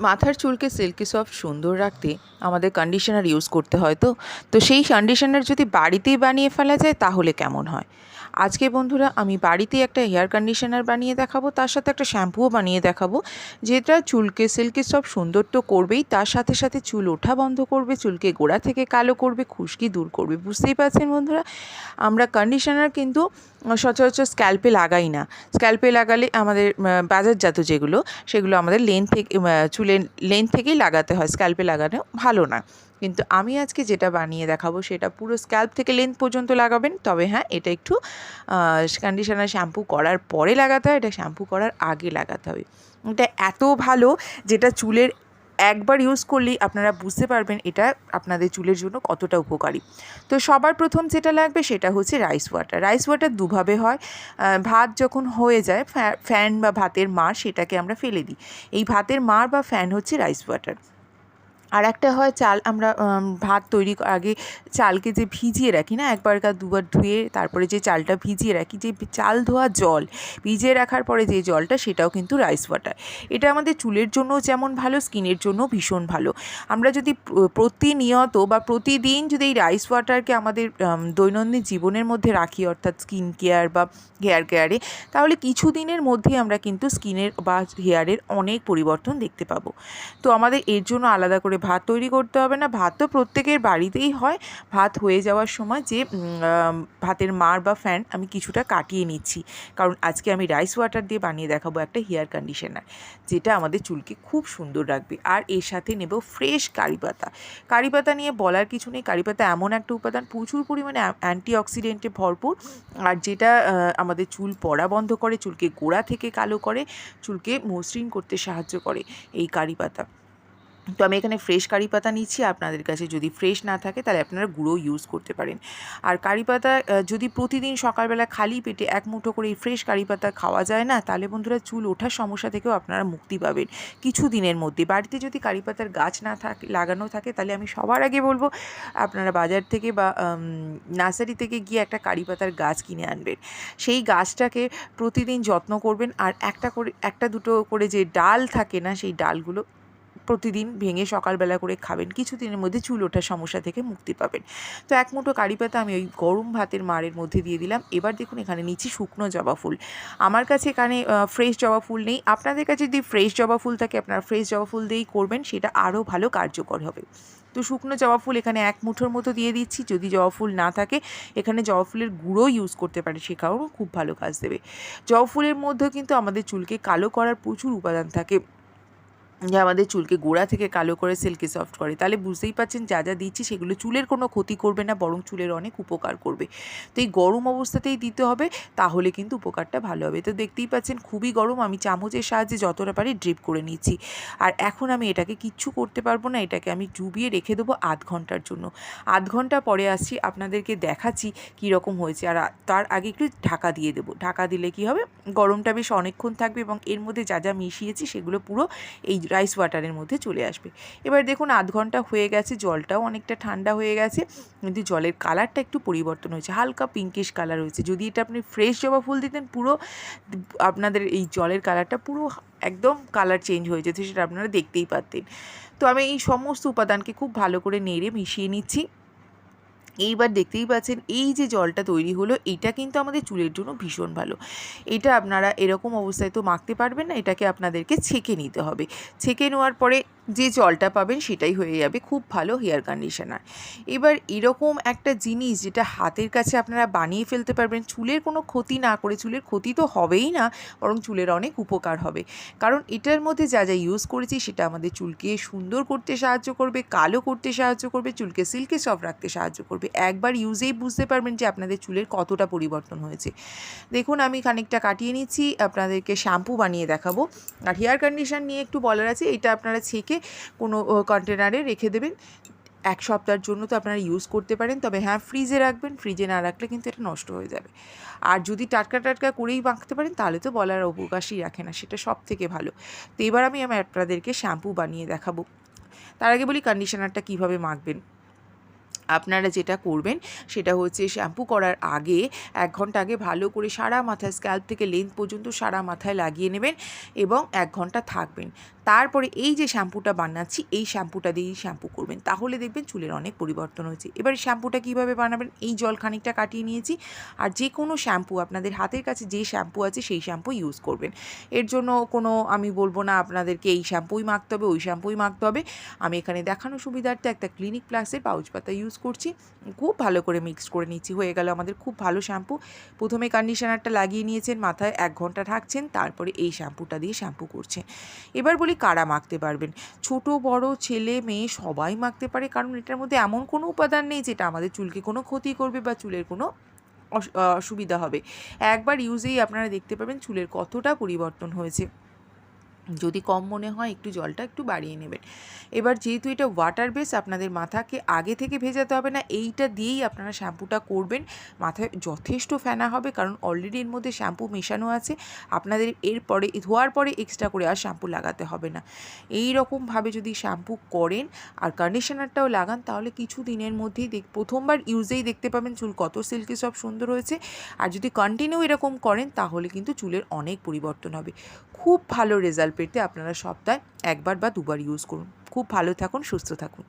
মাথার চুলকে silky soft সুন্দর রাখতে আমাদের কন্ডিশনার ইউজ করতে হয় তো? তো সেই কন্ডিশনার যদি বাড়িতেই বানিয়ে ফেলা যায়, তাহলে কেমন হয়? আজকে বন্ধুরা আমি বাড়িতে একটা হেয়ার কন্ডিশনার বানিয়ে দেখাবো, তার সাথে একটা শ্যাম্পুও বানিয়ে দেখাবো, যেটা চুলকে সিল্কি সব সুন্দর তো করবেই, তার সাথে সাথে চুল ওঠা বন্ধ করবে, চুলকে গোড়া থেকে কালো করবে, খুশকি দূর করবে, বুঝতেই পারছেন বন্ধুরা? আমরা কন্ডিশনার কিন্তু সচরাচর স্ক্যাল্পে লাগাই না। স্ক্যাল্পে লাগালে আমাদের বাজারজাত যেগুলো, সেগুলো আমাদের লেন থেকে চুলের লেন থেকেই লাগাতে হয় স্ক্যাল্পে লাগানো ভালো না। কিন্তু আমি আজকে যেটা বানিয়ে দেখাবো সেটা পুরো স্ক্যাল্প থেকে লেন্থ পর্যন্ত লাগাবেন। তবে হ্যাঁ এটা একটু কন্ডিশনার শ্যাম্পু করার পরে লাগাতে হয়, এটা শ্যাম্পু করার আগে লাগাতে হবে। এটা এত ভালো যেটা চুলের একবার ইউজ করলেই আপনারা বুঝতে পারবেন এটা আপনাদের চুলের জন্য কতটা উপকারী। তো সবার প্রথম যেটা লাগবে সেটা হচ্ছে রাইস ওয়াটার রাইস ওয়াটার দুভাবে হয়। ভাত যখন হয়ে যায়, ফ্যা- ফ্যান বা ভাতের মার সেটাকে আমরা ফেলে দিই। এই ভাতের মার বা ফ্যান হচ্ছে রাইস ওয়াটার আর একটা হয় চাল, আমরা ভাত তৈরি আগে চালকে যে ভিজিয়ে রাখি না, একবার কা দুবার ধুয়ে তারপরে যে চালটা ভিজিয়ে রাখি, যে চাল ধোয়া জল, ভিজিয়ে রাখার পরে যে জলটা সেটাও কিন্তু রাইস ওয়াটার এটা আমাদের চুলের জন্য যেমন ভালো, স্কিনের জন্য ভীষণ ভালো। আমরা যদি প্রতিনিয়ত বা প্রতিদিন যদি এই রাইস ওয়াটারকে আমাদের দৈনন্দিন জীবনের মধ্যে রাখি, অর্থাৎ স্কিন কেয়ার বা হেয়ার কেয়ারে তাহলে কিছু দিনের মধ্যেই আমরা কিন্তু স্কিনের বা হেয়ারের অনেক পরিবর্তন দেখতে পাবো। তো আমাদের এর জন্য আলাদা করে ভাত তৈরি করতে হবে না। ভাত তো প্রত্যেকের বাড়িতেই হয়। ভাত হয়ে যাওয়ার সময় যে ভাতের মার বা ফ্যান আমি কিছুটা কাটিয়ে নিচ্ছি। কারণ আজকে আমি রাইস ওয়াটার দিয়ে বানিয়ে দেখাবো একটা হেয়ার কন্ডিশনার, যেটা আমাদের চুলকে খুব সুন্দর রাখবে। আর এর সাথে নেব ফ্রেশ কারি পাতা। কারি পাতা নিয়ে বলার কিছু নেই। কারি পাতা এমন একটা উপাদান, প্রচুর পরিমাণে অ্যান্টি অক্সিডেন্টে ভরপুর। আর যেটা আমাদের চুল পড়া বন্ধ করে, চুলকে গোড়া থেকে কালো করে, চুলকে মসৃণ করতে সাহায্য করে এই কারি পাতা। তো আমি এখানে ফ্রেশ কারি পাতা নিচ্ছি। আপনাদের কাছে যদি ফ্রেশ না থাকে, তাহলে আপনারা গুঁড়ো ইউজ করতে পারেন। আর কারি পাতা যদি প্রতিদিন সকালবেলা খালি পেটে এক মুঠো করে এই ফ্রেশ কারি পাতা খাওয়া যায় না, তাহলে বন্ধুরা চুল ওঠার সমস্যা থেকেও আপনারা মুক্তি পাবেন। কিছু দিনের মধ্যে। বাড়িতে যদি কারি পাতার গাছ না থাকে, লাগানো থাকে, তাহলে আমি সবার আগে বলব, আপনারা বাজার থেকে বা নার্সারি থেকে গিয়ে একটা কারি পাতার গাছ কিনে আনবেন। সেই গাছটাকে প্রতিদিন যত্ন করবেন। আর একটা করে, একটা দুটো করে যে ডাল থাকে না, সেই ডালগুলো প্রতিদিন ভেঙে সকালবেলা করে খাবেন। কিছুদিনের মধ্যে চুল ওঠার সমস্যা থেকে মুক্তি পাবেন। তো এক মুঠো কারি পাতা আমি ওই গরম ভাতের মারের মধ্যে দিয়ে দিলাম। এবার দেখুন এখানে নিচ্ছি শুকনো জবা ফুল। আমার কাছে এখানে ফ্রেশ জবা ফুল নেই। আপনাদের কাছে যদি ফ্রেশ জবা ফুল থাকে, আপনারা ফ্রেশ জবা ফুল দিয়েই করবেন, সেটা আরও ভালো কার্যকর হবে। তো শুকনো জবা ফুল এখানে এক মুঠোর মতো দিয়ে দিচ্ছি। যদি জবা ফুল না থাকে, এখানে জবা ফুলের গুঁড়ো ইউজ করতে পারে সেটাও খুব ভালো কাজ দেবে। জবা ফুলের মধ্যেও কিন্তু আমাদের চুলকে কালো করার প্রচুর উপাদান থাকে। যা আমাদের চুলকে গোড়া থেকে কালো করে সিল্কি সফট করে। তাহলে বুঝতেই পারছেন যা যা দিচ্ছি সেগুলো চুলের কোনো ক্ষতি করবে না, বরং চুলের অনেক উপকার করবে। তো এই গরম অবস্থাতেই দিতে হবে, তাহলে কিন্তু উপকারটা ভালো হবে। তো দেখতেই পাচ্ছেন খুবই গরম, আমি চামচের সাহায্যে যতটা পারি ড্রিপ করে নিচ্ছি। আর এখন আমি এটাকে কিচ্ছু করতে পারব না, এটাকে আমি ডুবিয়ে রেখে দেবো আধ ঘণ্টার জন্য। আধ ঘণ্টা পরে আসছি, আপনাদেরকে দেখাচ্ছি কী রকম হয়েছে। আর তার আগে একটু ঢাকা দিয়ে দেবো। ঢাকা দিলে কি হবে? গরমটা বেশ অনেকক্ষণ থাকবে এবং এর মধ্যে যা যা মিশিয়েছি সেগুলো পুরো এই রাইস ওয়াটারের মধ্যে চলে আসবে। এবার দেখুন আধ ঘণ্টা হয়ে গেছে, জলটাও অনেকটা ঠান্ডা হয়ে গেছে। কিন্তু জলের কালারটা একটু পরিবর্তন হয়েছে, হালকা পিঙ্কিশ কালার হয়েছে। যদি এটা আপনি ফ্রেশ জবা ফুল দিতেন, পুরো আপনাদের এই জলের কালারটা পুরো একদম কালার চেঞ্জ হয়ে যেত, সেটা আপনারা দেখতেই পারতেন। তো আমি এই সমস্ত উপাদানকে খুব ভালো করে নেড়ে মিশিয়ে নিচ্ছি। এইবার দেখতেই পাচ্ছেন, এই যে জলটা তৈরি হলো, এটা কিন্তু আমাদের চুলের জন্য ভীষণ ভালো। এটা আপনারা এরকম অবস্থায় তো মাখতে পারবেন না, এটাকে আপনাদেরকে ছেঁকে নিতে হবে। ছেঁকে নেওয়ার পরে যে জলটা পাবেন সেটাই হয়ে যাবে খুব ভালো হেয়ার কন্ডিশনার। এবার এরকম একটা জিনিস যেটা হাতের কাছে আপনারা বানিয়ে ফেলতে পারবেন, চুলের কোনো ক্ষতি না করে, চুলের ক্ষতি তো হবেই না, বরং চুলের অনেক উপকার হবে। কারণ এটার মধ্যে যা যা ইউজ করেছি সেটা আমাদের চুলকে সুন্দর করতে সাহায্য করবে, কালো করতে সাহায্য করবে, চুলকে সিল্কে সফট রাখতে সাহায্য করবে। একবার ইউজেই বুঝতে পারবেন যে আপনাদের চুলের কতটা পরিবর্তন হয়েছে। দেখুন, আমি খানিকটা কাটিয়ে নিচ্ছি, আপনাদেরকে শ্যাম্পু বানিয়ে দেখাবো। আর হেয়ার কন্ডিশন নিয়ে একটু বলার আছে, এটা আপনারা ছেঁকে কোনো কন্টেনারে রেখে দেবেন। এক সপ্তাহের জন্য তো আপনারা ইউজ করতে পারেন, তবে হ্যাঁ ফ্রিজে রাখবেন ফ্রিজে না রাখলে কিন্তু এটা নষ্ট হয়ে যাবে। আর যদি টাটকা টাটকা করেই মাখতে পারেন, তাহলে তো বলার অবকাশই রাখে না, সেটা সব থেকে ভালো। তো এবার আমি আমার আপনাদেরকে শ্যাম্পু বানিয়ে দেখাবো। তার আগে বলি কন্ডিশনারটা কীভাবে মাখবেন? আপনারা যেটা করবেন সেটা হচ্ছে শ্যাম্পু করার আগে এক ঘণ্টা আগে ভালো করে সারা মাথায় স্ক্যাল্প থেকে লেন্থ পর্যন্ত সারা মাথায় লাগিয়ে নেবেন এবং এক ঘণ্টা থাকবেন। তারপরে এই যে শ্যাম্পুটা বানাচ্ছি, এই শ্যাম্পুটা দিয়েই শ্যাম্পু করবেন। তাহলে দেখবেন চুলের অনেক পরিবর্তন হয়েছে। এবার শ্যাম্পুটা কীভাবে বানাবেন? এই জল খানিকটা কাটিয়ে নিয়েছি। আর যে কোনো শ্যাম্পু, আপনাদের হাতের কাছে যে শ্যাম্পু আছে সেই শ্যাম্পু ইউজ করবেন। এর জন্য কোনো, আমি বলব না আপনাদেরকে এই শ্যাম্পুই মাখতে হবে, ওই শ্যাম্পুই মাখতে হবে। আমি এখানে দেখানো সুবিধার্থে একটা ক্লিনিক প্লাসের পাউচ পাতা ইউজ করছি। খুব ভালো করে মিক্স করে নিচ্ছি। হয়ে গেল আমাদের খুব ভালো শ্যাম্পু প্রথমে কন্ডিশনারটা লাগিয়ে নিয়েছেন, মাথায় এক ঘণ্টা থাকছেন তারপরে এই শ্যাম্পুটা দিয়ে শ্যাম্পু করছে এবার বলি কারা মাখতে পারবেন? ছোট, বড়, ছেলে, মেয়ে সবাই মাখতে পারে, কারণ এটার মধ্যে এমন কোনো উপাদান নেই যেটা আমাদের চুলকে কোনো ক্ষতি করবে বা চুলের কোনো অস- অসুবিধা হবে। একবার ইউজেই আপনারা দেখতে পাবেন চুলের কতটা পরিবর্তন হয়েছে। যদি কম মনে হয় একটু জলটা একটু বাড়িয়ে নেবেন। এবার যেহেতু এটা ওয়াটার বেস আপনাদের মাথাকে আগে থেকে ভেজাতে হবে না, এইটা দিয়েই আপনারা শ্যাম্পুটা করবেন। মাথায় যথেষ্ট ফেনা হবে, কারণ অলরেডি এর মধ্যে শ্যাম্পু মেশানো আছে। আপনাদের এরপরে ধোয়ার পরে এক্সট্রা করে আর শ্যাম্পু লাগাতে হবে না। এই রকমভাবে যদি শ্যাম্পু করেন আর কন্ডিশনারটাও লাগান, তাহলে কিছু দিনের মধ্যেই দেখ, প্রথমবার ইউজেই দেখতে পাবেন চুল কত সিল্কি সব সুন্দর হয়েছে। আর যদি কন্টিনিউ এরকম করেন, তাহলে কিন্তু চুলের অনেক পরিবর্তন হবে। খুব ভালো রেজাল্ট পেতে আপনারা সপ্তাহে একবার বা দুবার ইউজ করুন। খুব ভালো থাকুন, সুস্থ থাকুন।